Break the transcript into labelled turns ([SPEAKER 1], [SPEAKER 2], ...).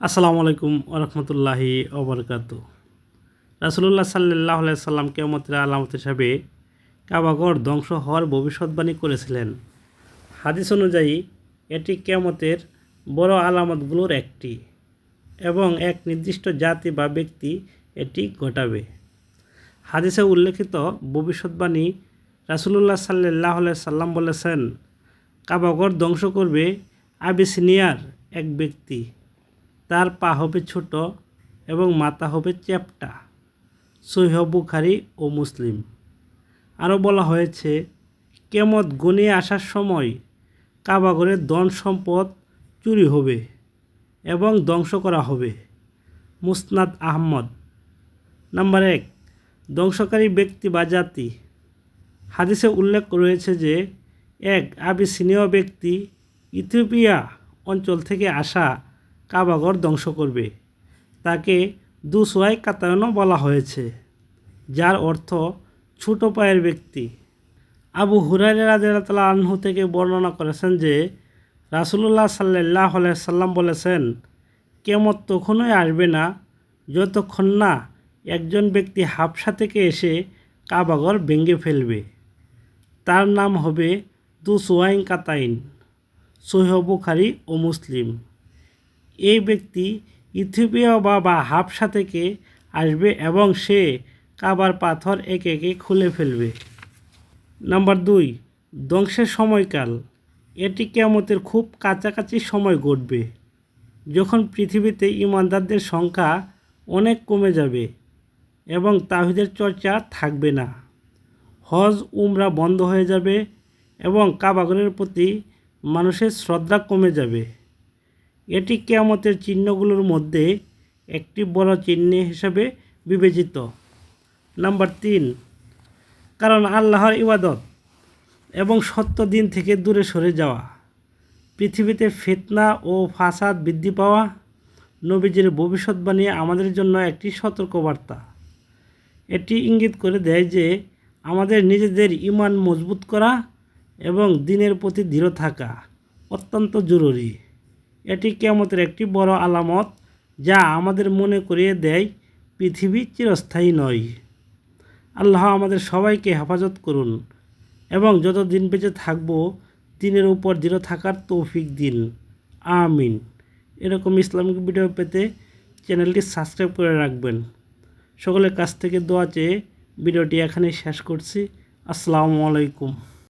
[SPEAKER 1] আসসালামু আলাইকুম রহমতুল্লাহি ওবরকাত। রাসুলুল্লাহ সাল্লাহ সাল্লাম কেমতের আলামত হিসাবে কাবাগর ধ্বংস হওয়ার ভবিষ্যৎবাণী করেছিলেন। হাদিস অনুযায়ী, এটি কেমতের বড় আলামতগুলোর একটি এবং এক নির্দিষ্ট জাতি বা ব্যক্তি এটি ঘটাবে। হাদিসে উল্লেখিত ভবিষ্যৎবাণী রাসুলুল্লাহ সাল্লাহ সাল্লাম বলেছেন কাবাগর ধ্বংস করবে আবিসিনিয়ার এক ব্যক্তি। তার পা হবে ছোট এবং মাথা হবে চ্যাপটা। সৈহ বুখারি ও মুসলিম। আরও বলা হয়েছে, কেমত গনিয়ে আসার সময় কাবাগরের ধন সম্পদ চুরি হবে এবং ধ্বংস করা হবে। মুসনাদ আহমদ। নাম্বার এক, ধ্বংসকারী ব্যক্তি বা জাতি। হাদিসে উল্লেখ রয়েছে যে, এক আবিসিনীয় ব্যক্তি ইথিওপিয়া অঞ্চল থেকে আসা কাবাগর ধ্বংস করবে। তাকে দুসোয়াই কাতায়নও বলা হয়েছে, যার অর্থ ছোট পায়ের ব্যক্তি। আবু হুরাই রাজিয়াল্লাহ আনহু থেকে বর্ণনা করেছেন যে, রাসুলুল্লাহ সাল্লাহ সাল্লাম বলেছেন, কেমত তখনই আসবে না যতক্ষণ না একজন ব্যক্তি হাফসা থেকে এসে কাবাগর ভেঙে ফেলবে। তার নাম হবে দুসোয়াইন কাতাইন সৈহ বুখারি ও মুসলিম। এই ব্যক্তি ইথিওপিয়া বা বা হাফসা থেকে আসবে এবং সে কাবার পাথর একে একে খুলে ফেলবে। নাম্বার দুই, ধ্বংসের সময়কাল। এটি কেমতের খুব কাছাকাছি সময় ঘটবে, যখন পৃথিবীতে ইমানদারদের সংখ্যা অনেক কমে যাবে এবং তাহিদের চর্চা থাকবে না। হজ, উমরা বন্ধ হয়ে যাবে এবং কাবাগরের প্রতি মানুষের শ্রদ্ধা কমে যাবে। এটি কেয়ামতের চিহ্নগুলোর মধ্যে একটি বড় চিহ্ন হিসাবে বিবেচিত। নাম্বার তিন, কারণ আল্লাহর ইবাদত এবং সত্য দিন থেকে দূরে সরে যাওয়া, পৃথিবীতে ফেতনা ও ফাসাদ বৃদ্ধি পাওয়া, নবীজির ভবিষ্যৎবাণী আমাদের জন্য একটি সতর্কবার্তা। এটি ইঙ্গিত করে দেয় যে আমাদের নিজেদের ইমান মজবুত করা এবং দিনের প্রতি দৃঢ় থাকা অত্যন্ত জরুরি। এটি কেমতের একটি বড় আলামত যা আমাদের মনে করিয়ে দেয়, পৃথিবী চিরস্থায়ী নয়। আল্লাহ আমাদের সবাইকে হেফাজত করুন এবং যত দিন বেঁচে থাকব, দিনের উপর দৃঢ় থাকার তৌফিক দিন। আমিন। এরকম ইসলামিক ভিডিও পেতে চ্যানেলটি সাবস্ক্রাইব করে রাখবেন। সকলের কাছ থেকে দোয়া চেয়ে ভিডিওটি এখানেই শেষ করছি। আসসালামু আলাইকুম।